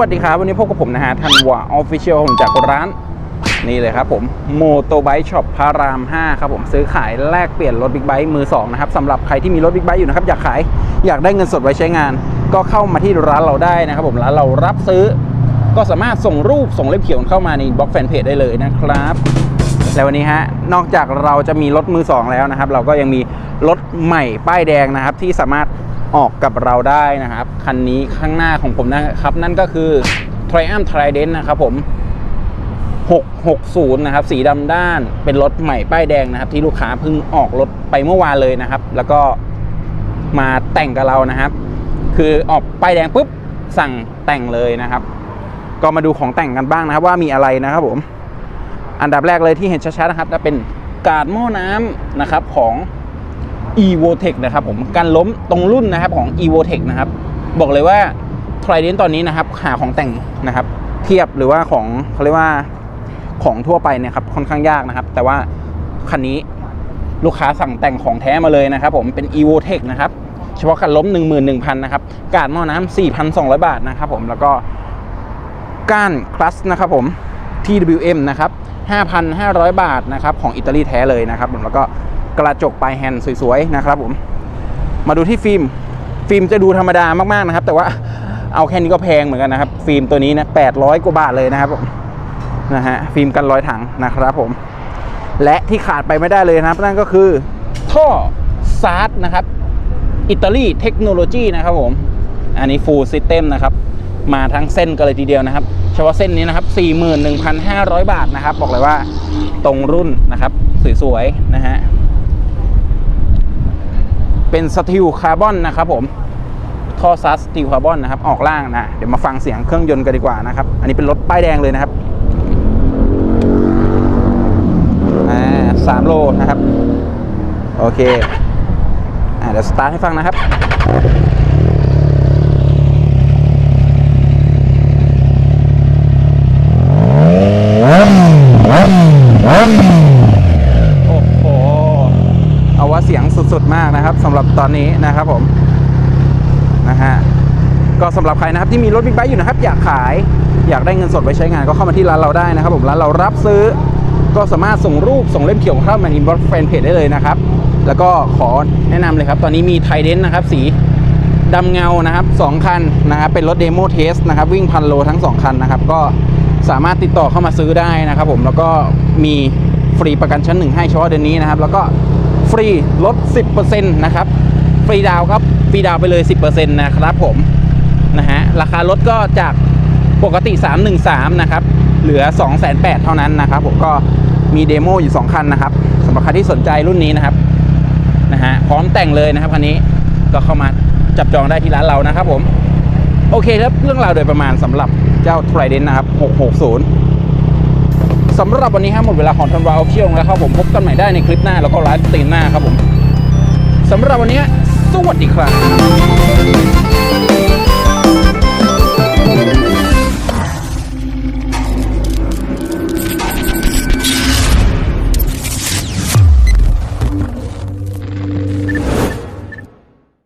วัสดีครับ วันนี้พบกับผมนะฮะทันวาออฟฟิเชียลผมจากร้าน นี่เลยครับผมโมโตไบค์ช็อปพาราม 5 ครับผมซื้อขายแลกเปลี่ยนรถบิ๊กไบค์มือ 2 นะครับสำหรับใครที่มีรถบิ๊กไบค์อยู่นะครับ อยากขายอยากได้เงินสดไว้ใช้งาน ก็เข้ามาที่ร้านเราได้นะครับผมร้านเรารับซื้อ ก็สามารถส่งรูปส่งเล่มเขียวเข้ามาในบล็อกแฟนเพจได้เลยนะครับแล้ววันนี้ฮะนอกจากเราจะมีรถมือ 2 แล้วนะครับ เราก็ยังมีรถใหม่ป้ายแดงนะครับที่สามารถ ออกกับเราได้นะครับ คันนี้ข้างหน้าของผมนะครับ นั่นก็คือ Triumph Trident นะครับผม 660 นะครับ สีดำด้านเป็นรถใหม่ป้ายแดงนะครับ ที่ลูกค้าเพิ่งออกรถไปเมื่อวานเลยนะครับ แล้วก็มาแต่งกับเรานะครับ คือออกป้ายแดงปุ๊บสั่งแต่งเลยนะครับ ก็มาดูของแต่งกันบ้างนะครับ ว่ามีอะไรนะครับผม อันดับแรกเลยที่เห็นชัดๆนะครับจะเป็นการหม้อน้ำนะครับของ e v o t e c นะครับผมการล้มตรงรุ่นนะครับของ e v o t e c นะครับบอกเลยว่า Trident ตอนนี้นะครับหาของแต่งนะครับ เทียบหรือว่าของเขาเรียกว่าของทั่วไปเนี่ยครับค่อนข้างยากนะครับ แต่ว่าคันนี้ลูกค้าสั่งแต่งของแท้มาเลยนะครับผมเป็น e v o t e c นะครับเฉพาะการล้ม 11,000นะครับการหม้อน้ำ4,200 บาทนะครับผมแล้วก็ก้านคลัสนะครับผม TWM นะครับ5,500 บาทนะครับของอิตาลีแท้เลยนะครับผมแล้วก็ กระจกปลายแฮนด์สวยๆนะครับผมมาดูที่ฟิล์มฟิล์มจะดูธรรมดามากๆนะครับ แต่ว่าเอาแค่นี้ก็แพงเหมือนกันนะครับ ฟิล์มตัวนี้นะ800กว่าบาทเลยนะครับผมนะฮะฟิล์มกันรอยถังนะครับผม และที่ขาดไปไม่ได้เลยนะครับ นั่นก็คือท่อซาร์นะครับอิตาลีเทคโนโลยีนะครับผม อันนี้ฟูลซิสเต็มนะครับ มาทั้งเส้นกันเลยทีเดียวนะครับ เฉพาะเส้นนี้นะครับ 41,500 บาทนะครับ บอกเลยว่าตรงรุ่นนะครับ สวยๆ นะฮะ เป็นสตีลคาร์บอนนะครับผมท่อซัสสตีลคาร์บอนนะครับออกล่างนะเดี๋ยวมาฟังเสียงเครื่องยนต์กันดีกว่านะครับ อันนี้เป็นรถป้ายแดงเลยนะครับอ่าสามโลนะครับ โอเคอ่าเดี๋ยวสตาร์ทให้ฟังนะครับ โอ้โห เอาว่าเสียงสุดๆ มากนะครับสำหรับตอนนี้นะครับผมนะฮะก็สำหรับใครนะครับที่มีรถบิ๊กไบค์อยู่นะครับ อยากขายอยากได้เงินสดไว้ใช้งานก็เข้ามาที่ร้านเราได้นะครับ ผมร้านเรารับซื้อก็สามารถส่งรูปส่งเล่มเขียวเข้ามาในบล็อกแฟนเพจได้เลยนะครับ แล้วก็ขอแนะนำเลยครับ ตอนนี้มีไทเดนนะครับ สีดำเงานะครับสองคันนะครับเป็นรถเดโมเทสนะครับ วิ่งพันโลทั้งสองคันนะครับ ก็สามารถติดต่อเข้ามาซื้อได้นะครับ ผมแล้วก็มีฟรีประกันชั้นหนึ่งให้เฉพาะเดือนนี้นะครับ แล้วก็ ฟรีลด 10%นะครับ ฟรีดาวครับ ฟรีดาวไปเลย 10%นะครับผม นะฮะ ราคารถก็จากปกติ 313 นะครับ เหลือ 208,000เท่านั้นนะครับผมก็มีเดโมอยู่ 2 คันนะครับสำหรับใครที่สนใจรุ่นนี้นะครับ นะฮะ พร้อมแต่งเลยนะครับคันนี้ ก็เข้ามาจับจองได้ที่ร้านเรานะครับผม โอเคครับ เรื่องราวโดยประมาณสำหรับเจ้า Trident นะครับ 660 สำหรับวันนี้ครับหมดเวลาของทันวาออฟเชียลแล้วครับผมพบกันใหม่ได้ในคลิปหน้าแล้วก็ไลฟ์สตรีมหน้าครับผมสำหรับวันนี้สวัสดีครับ